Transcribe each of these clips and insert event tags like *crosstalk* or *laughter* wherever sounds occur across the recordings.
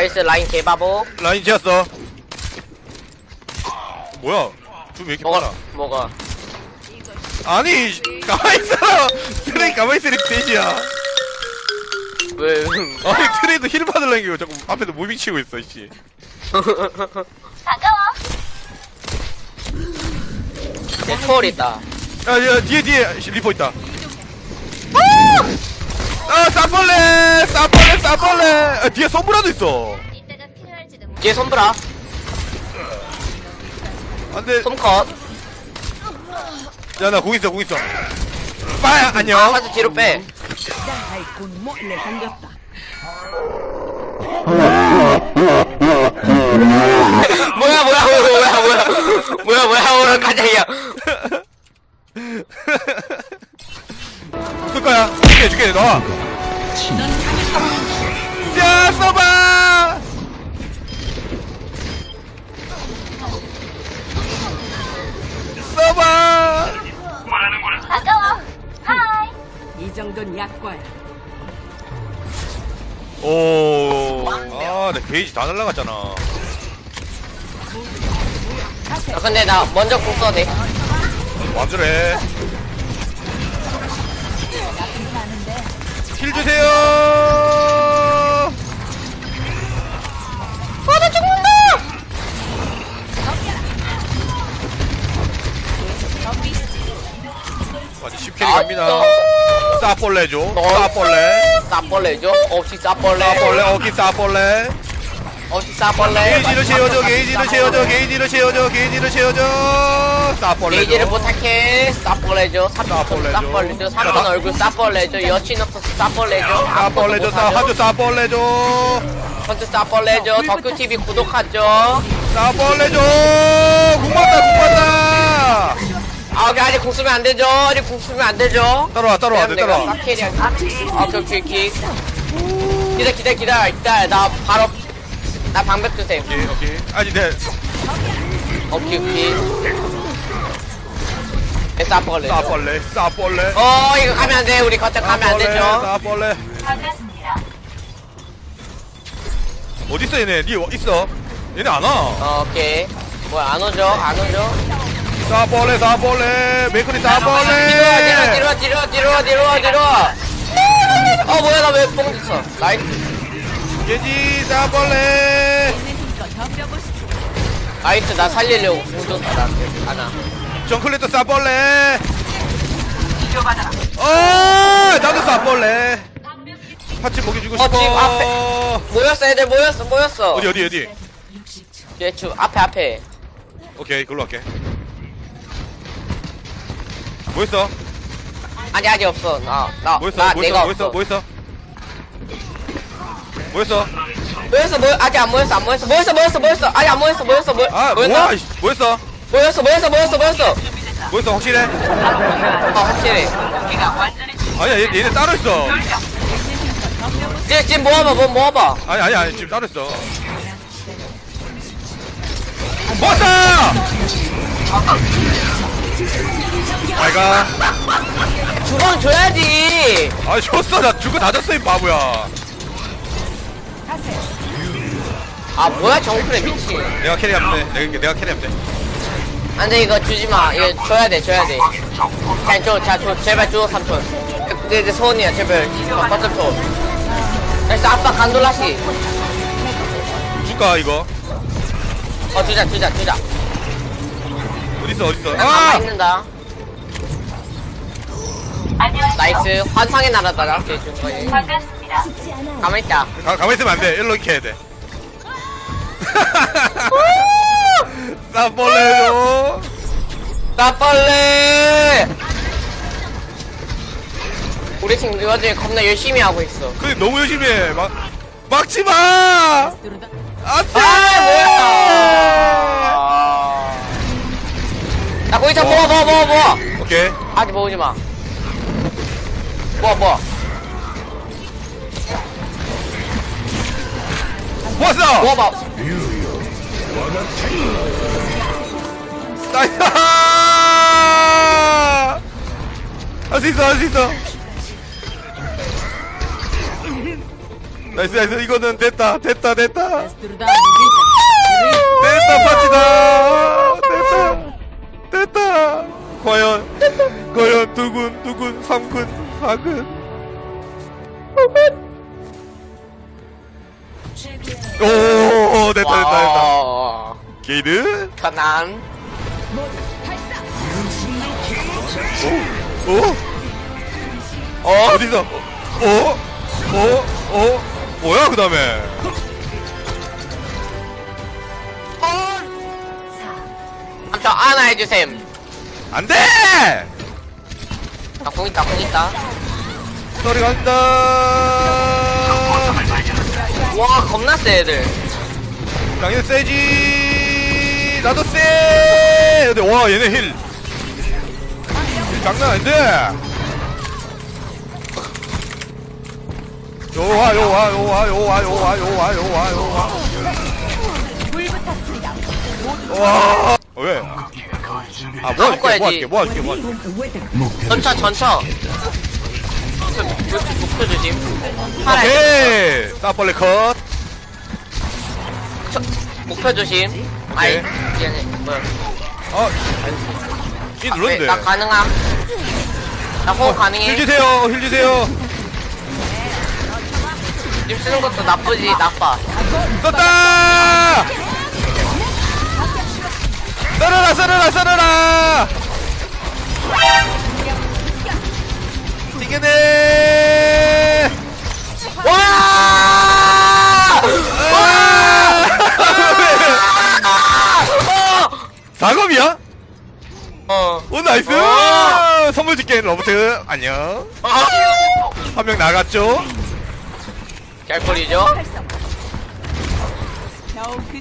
나이스 라인 개바보 라인 지었어. 뭐야? 좀왜 이렇게 뭐가 많아? 뭐가 아니, 가만히 있어! 트레이 가만히 있으니까 돼지야. 왜 아니, 트레이도 힐 받으려는 게 자꾸 앞에서 무빙 치고 있어, 이씨. 내 초월 있다 야, 야, 뒤에, 뒤에, 리퍼 있다. 아, 싸벌레! 싸벌레, 싸벌레! 아, 뒤에 솜브라도 있어. 이따가 필요할지도 몰라. 뒤에 손브라 안 돼. 손컷 야, 나 공 있어, 공 있어. 빠야, 안녕. 아 하트 뒤로 빼 *laughs* 뭐야 뭐야 뭐야 뭐야 뭐야 뭐야 뭐야 뭐야 가자야 *laughs* 쓸 거야. 줄게, 줄게, 놔. 야, 써봐! 써봐! 반가워. 하이. 이 정도는 약과야. 오. 아, 내 게이지 다 날라갔잖아. 아, 근데 나 먼저 공 써도 돼 와주래. 힐 주세요! 아나 죽는다 완전 10캐리 갑니다. 싸벌레 줘. 너. 싸벌레. 싸벌레죠? 없이 싸벌레 싸벌레, 어기 싸벌레. 없이 싸벌레? 게이지를 채워줘, 게이지를 채워줘, 게이지를 채워줘, 게이지를 채워줘. 싸벌레 게이지를 줘. 부탁해. 싸벌레죠. 싸벌레죠. 삼촌 싸벌레죠. 삼촌 얼굴 싸벌레죠. 여친 없어서 싸벌레죠. 싸벌레 줘, 싸, 한줄 싸벌레 줘. 헌트 싸벌레죠. 덕큐TV 구독하죠. 싸벌레 줘. 궁맞다, 궁맞다. 아 여기 아직 공 쓰면 안 되죠. 아직 공 쓰면 안 되죠. 따라와, 따라와, 따라와. 아 오케이 오케이 오케이. 기다 기다 기다. 기다 나 바로 나 방벽 주세요 오케이, 오케이. 아니, 내 오케이 오케이 네, 싸벌레 싸벌레, 싸벌레. 어 이거 가면 안 돼 우리 거점 가면 안 되죠 싸벌레. 어딨어, 얘네? 니 있어? 얘네 안 와. 어, 오케이 뭐야 안 오죠 안 오죠 싸벌레, 싸벌레. 메이커리 뒤로 와 뒤로 싸벌레. 뒤로 뒤로 뒤로 뒤로 뒤로 어 뭐야 나 왜뽕 줬어 나이스 게지 싸벌레. 나이스 나 살리려고 공 줬다 나한테 하나 정클레트 싸벌레. 어, 나도 싸벌레. 파츠 먹여주고 어, 싶어. 지금 앞에. 모였어 애들 모였어 모였어 어디 어디 어디? 얘주 앞에 앞에 오케이, 그걸로 할게. 뭐 있어? 아니 아직 없어 나나 뭐 있어? 나뭐 내가 있어? 뭐 없어 있어? 뭐 있어? 뭐 있어? 모였어 모여 아직 안 모였어 안 모였어 모였어 모였어 모였어 아직 안 모였어 모였어 모여 아, 뭐야? 이씨, 뭐 있어? 모였어 모였어 모였어 모였어 뭐 있어? 확실해? 어 확실히 아니야, 얘, 얘네 따로 있어. 지금 지금 모아봐 뭐 모아봐 아니, 아니, 아니, 지금 따로 있어. 왔다! 아이가. 주방 줘야지 아, 줬어. 나 주고 다 줬어, 이 바보야. 아 뭐야 정플에 미친 내가 캐리하면 돼. 내가, 내가 캐리하면 돼. 안돼 이거 주지마 이거 줘야 돼 줘야 돼 그냥 줘 자 줘 제발 줘 삼촌 내, 내 소원이야 제발 어, 버튼 줘 나이스 아빠 간돌라시 줄까, 이거? 어 주자 주자 주자 어딨어, 어딨어? 나 가만 아! 있는다. 나이스 환상의 나라다 나한테 준 거지 반갑습니다. 가만 있다 가, 가만히 있으면 안 돼. 일로 이렇게 해야 돼. 싸벌레로. 나 빨래 우리 팀이 와중에 겁나 열심히 하고 있어 근데 너무 열심히 해. 막, 막지 마! 안 돼! 아 뭐야 나 거기 다 모아 모아 모아 모아 오케이. 아직 모으지 마 모아 모아 모았어! 모아봐 나이스! 할수 있어, 할 수 있어. 나이스 나이스 이거는 됐다 됐다 됐다. 됐다 파티다 됐다 됐다 과연 과연 두군 두군 삼군 사군 오 됐다 됐다 됐다 어, 게이드 편안. 오 어? 어디서 어? 어? 어? 뭐야 그 다음에 삼촌 안아 해주셈. 안 돼 나공 있다, 공 있다. 소리 간다 와, 겁나 세, 애들. 당연히 세지 나도 세 근데 와 얘네 힐, 힐 장난 아닌데 요와 요와 요와 요와 요와 요와 요와 요와 와 어, 왜? 아 바꿔야지. 모아줄게 모아줄게 모아줄게 모아줄게 전차, 전차. 그, 목표, 조심. 파라, 오케이 싸벌레 컷 저, 목표 조심. 아이, 오케이. 미안해. 뭐야. 어, 이 네, 눌렀는데 나 가능함. 나 호흡 힐 가능해. 주세요 힐 주세요 님 쓰는 것도 나쁘지, 나빠. 떴다! 썰어라 썰어라 썰어라! 안녕 어. 한명 나갔죠? 개꿀이죠?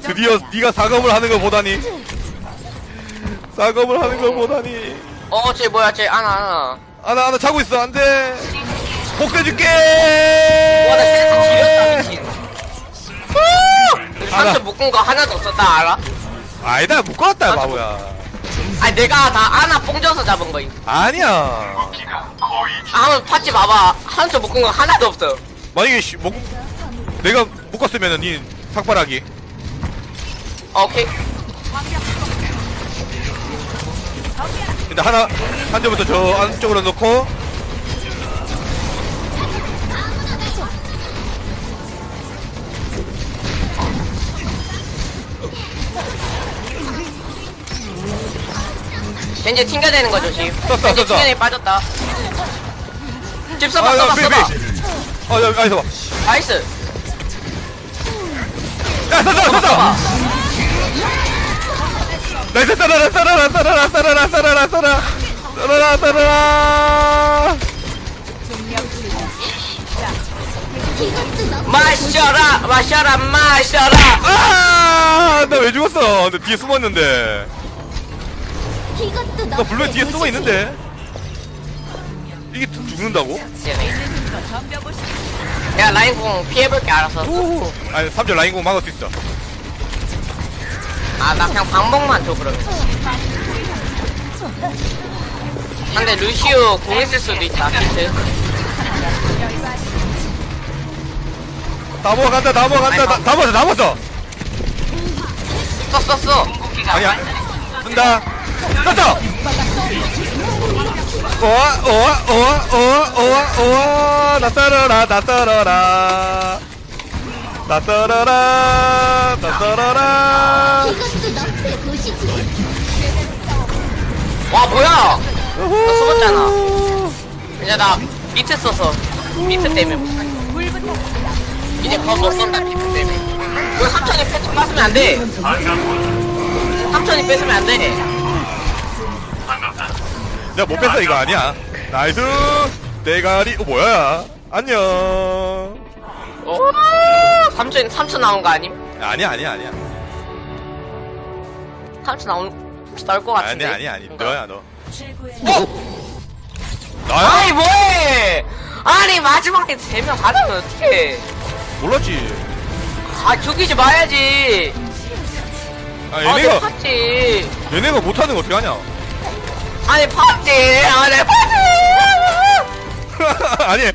드디어 네가 작업을 하는 걸 보다니 작업을 하는 걸 보다니 어, 쟤 뭐야, 쟤 아나, 아나. 아나 아나 자고 있어 안 돼 복수해줄게 와, 나쟤 지렸다, 미친. 아나. 삼촌 묶은 거 하나도 없었다, 알아? 아니다 묶어놨다 바보야 아니, 내가 다 아나 뽕져서 잡은 거임. 아니야 아, 한번 팥지 봐봐. 한쪽 묶은 거 하나도 없어. 만약에 씨, 목, 내가 묶었으면은 니 삭발하기 어, 오케이. 근데 하나 한 점부터 저 안쪽으로 놓고 왠지 튕겨 되는 거 조심. 쐈다, 왠지 튕겨 쐈다. 빠졌다. 집 써봐, 써봐, 써봐. 삐. 여기, 아, 있어봐. 나이스. 야, 쐈다, 쐈다! 나이스, 쏴라, 쏴라, 쏴라, 쏴라, 쏴라, 쏴라. 쏴라, 쏴라. 마셔라, 마셔라, 마셔라. 아! 나 왜 죽었어? 근데 뒤에 숨었는데. 이것도 나 분명히 뒤에 숨어 있는데. 이게 죽는다고? 야, 라인공 피해볼게, 알아서. 오. 아니, 3절 라인공 막을 수 있어. 아, 나 그냥 방법만 줘, 그러면. 근데 루시오 공 있을 수도 있다, 히트. 다 먹어간다, 다 먹어간다, 다, 다 먹었어, 다 먹었어. 써, 써, 써. 아니야. 쓴다. 썼어! 오와, 오와, 오와, 오와, 오와, 오와, 나 떨어라, 나 떨어라. 나 떨어라, 나 떨어라. 이것도 도시지. 와, 뭐야! 나 숨었잖아. 이제 나 밑에 써서. 밑에 때문에. 이제 거못 쏜다, 밑에 때문에. 이거 삼촌이 패스 뺏으면 안 돼. 삼촌이 뺏으면 안 돼. 내가 못 뺐어, 이거 아니야. 나이스. 대가리, 어, 뭐야. 안녕. 오, 삼촌, 삼촌 나온 거 아님? 아니야, 아니야, 아니야. 삼촌 나온, 혹시 나올 것 같은데? 아니야, 아니야, 아니. 뭔가. 너야, 너. 어? 나야? 아니, 뭐해! 아니, 마지막에 세명 가자면 어떡해. 몰랐지. 아, 죽이지 말아야지. 아, 아, 내 얘네가, 팠지. 얘네가 못하는 거 어떻게 하냐. 아니 파티 아니 파티 *laughs* 아니